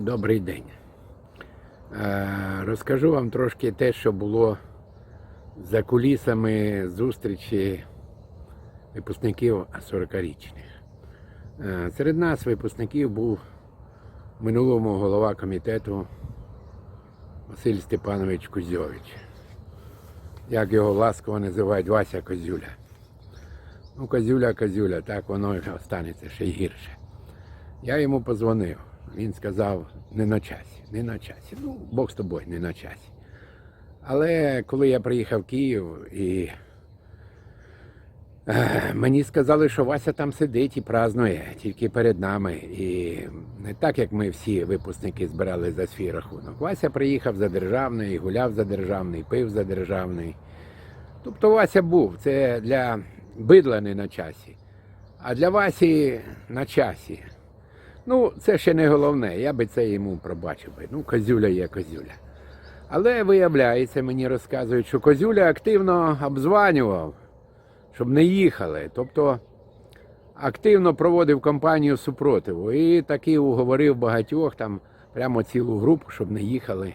Добрий день. Е, Розкажу вам трошки те, що було за кулісами зустрічі випускників 40-річних. Е, Серед нас випускників був минулому голова комітету Василь Степанович Кузьович. Як його ласково називають Вася Козюля. Ну, Козюля, Козюля, так воно і останеться ще й гірше. Я йому позвонив. Він сказав, не на часі, не на часі. Ну, Бог з тобою, не на часі. Але коли я приїхав в Київ і е, мені сказали, що Вася там сидить і празднує тільки перед нами. І не так, як ми всі випускники збирали за свій рахунок. Вася приїхав за державний, гуляв за державний, пив за державний. Тобто Вася був. Це для бидла не на часі, а для Васі на часі. Ну, це ще не головне, я би це йому пробачив би. Ну, козюля є козюля. Але виявляється, мені розказують, що козюля активно обзванював, щоб не їхали. Тобто активно проводив кампанію супротиву. І таки уговорив багатьох там прямо цілу групу, щоб не їхали.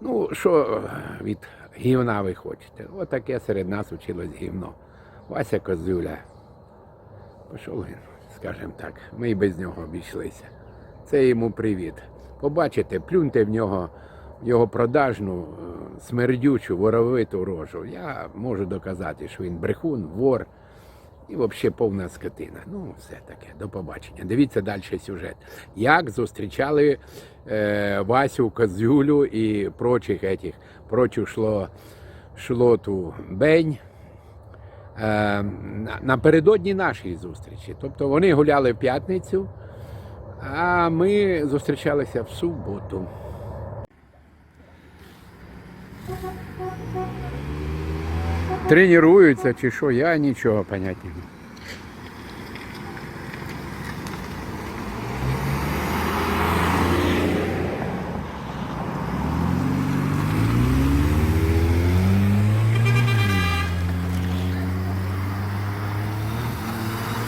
Ну, що від гівна ви хочете? Отаке серед нас училось гівно. Вася Козюля. Пішов він, скажімо так. Ми й без нього обійшлися. Це йому привіт. Побачите, плюньте в нього його продажну, е, смердючу, воровиту рожу. Я можу доказати, що він брехун, вор і взагалі повна скотина. Ну, все таке, до побачення. Дивіться далі сюжет. Як зустрічали е, Васю Козюлю і прочих етих, прочу шло, шлоту Бень напередодні нашої зустрічі. Тобто вони гуляли в п'ятницю, а ми зустрічалися в суботу. Тренуються чи що, я нічого поняття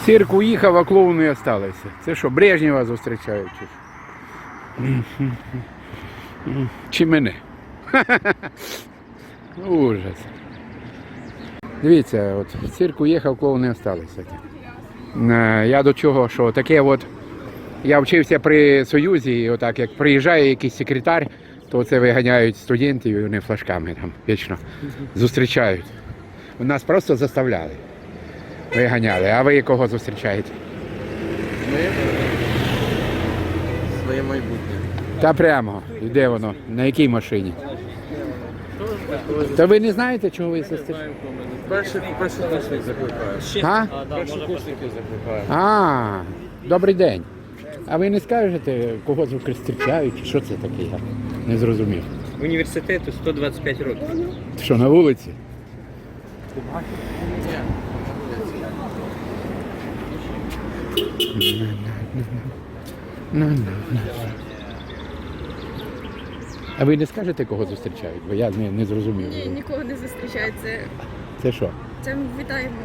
Цирк уїхав, а клоуни залишилися. Це що, Брежнєва зустрічають? Чи, мене? Ужас. Дивіться, от цирк уїхав, клоуни залишилися. Е, Я до чого, що таке от. Я вчився при Союзі, і отак як приїжджає якийсь секретар, то це виганяють студентів і вони флажками там вічно зустрічають. Нас просто заставляли. Виганяли. А ви кого зустрічаєте? Ми своє майбутнє. Та прямо. І де воно? На якій машині? Та ви не знаєте, чого ви зустрічаєте? Перший першокурсник закликаю. А? Першокурсників закликаю. А, добрий день. А ви не скажете, кого зустрічають? Що це таке? Я не зрозумів. Університету 125 років. Що, на вулиці? А ви не скажете, кого зустрічають? Бо я не, не зрозумів. Ні, нікого не зустрічають. Це, Це що? це ми вітаємо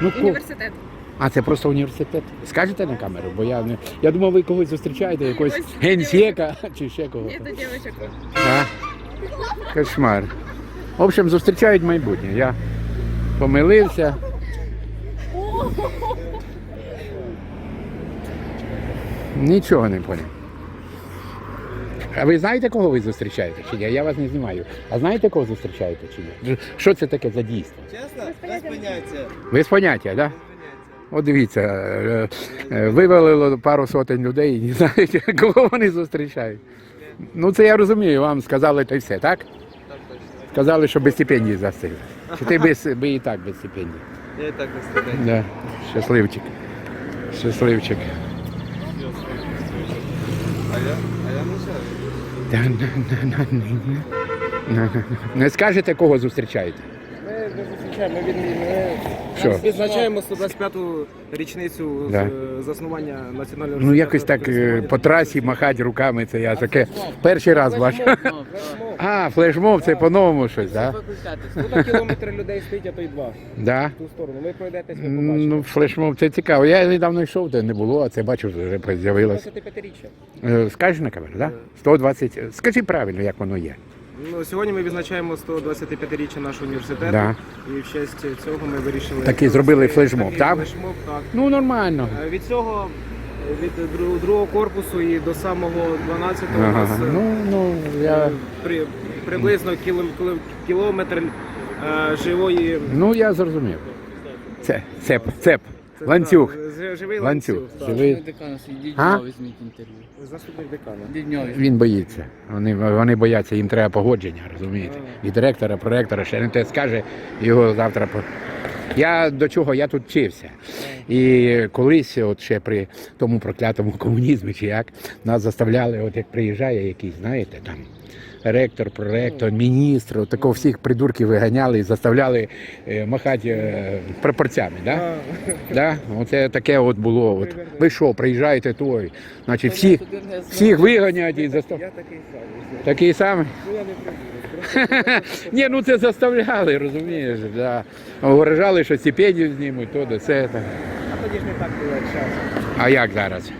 Ну, ко- університет. А, це просто університет. Скажете на камеру? Бо я не. Я думав, ви когось зустрічаєте, якогось Ось чи ще кого. Ні, до дівчинок. А? Кошмар. В общем, зустрічають майбутнє. Я помилився. Нічого не поняв. А ви знаєте, кого ви зустрічаєте чи ні? Я вас не знімаю. А знаєте, кого зустрічаєте чи ні? Що це таке за дійство? Чесно? Без поняття. Ви з поняття, так? Да? От дивіться, е, е, вивалило пару сотень людей і не знаєте, кого вони зустрічають. Ну це я розумію, вам сказали та й все, так? Сказали, що без стипендії засили. Чи ти без, би і так без стипендії? Я і так не студент. Да. Щасливчик. Щасливчик. Не. Скажете, кого зустрічаєте? Ми не зустрічаємо. Від- ми відзначаємо 125-ту річницю Да. заснування національного Ну якось так е, по трасі махати руками, це я таке перший раз бачу. А, флешмоб, це по-новому щось, так? Да? Тут на людей стоїть, а то й два. Да? В ту сторону. Ви пройдетесь, ви побачите. Ну, флешмоб це цікаво. Я недавно йшов, де не було, а це бачу, вже з'явилось. 25-річчя. Е, Скажеш на камеру, так? Да? 120. Скажи правильно, як воно є. Ну, сьогодні ми відзначаємо 125-річчя нашого університету. Да. І в честь цього ми вирішили. Такий зробили флешмоб, такий так? Флешмоб, так. Ну, нормально. Е, Від цього, від другого корпусу і до самого 12-го у Ага. нас е, Ну, ну, я, при, приблизно кіло- кіло- кілометр е, живої ну, я зрозумів. Це, цеп, цеп, це, ланцюг. з- живий Ланцюг. ланцюг. так. Живий. Декана А? візьміть інтерв'ю. Заступник декана. Дідьо Він боїться. Вони, вони бояться, їм треба погодження, розумієте? І директора, проректора, ще не те скаже, його завтра. по- Я до чого я тут вчився. І колись, от ще при тому проклятому комунізмі, чи як, нас заставляли, от як приїжджає якийсь, знаєте, там. Ректор, проректор, міністр, от такого всіх придурків виганяли і заставляли е, махати е, прапорцями. Да? Да? Оце таке от було. От. Ви що, приїжджаєте той, значить всіх, всіх виганять і застав... Я такий самий. Такий самий? Я не прибуду. Ні, ну це заставляли, розумієш. Да. Вражали, що стипендію знімуть, то до це. так. А тоді ж не так було як зараз. А як зараз?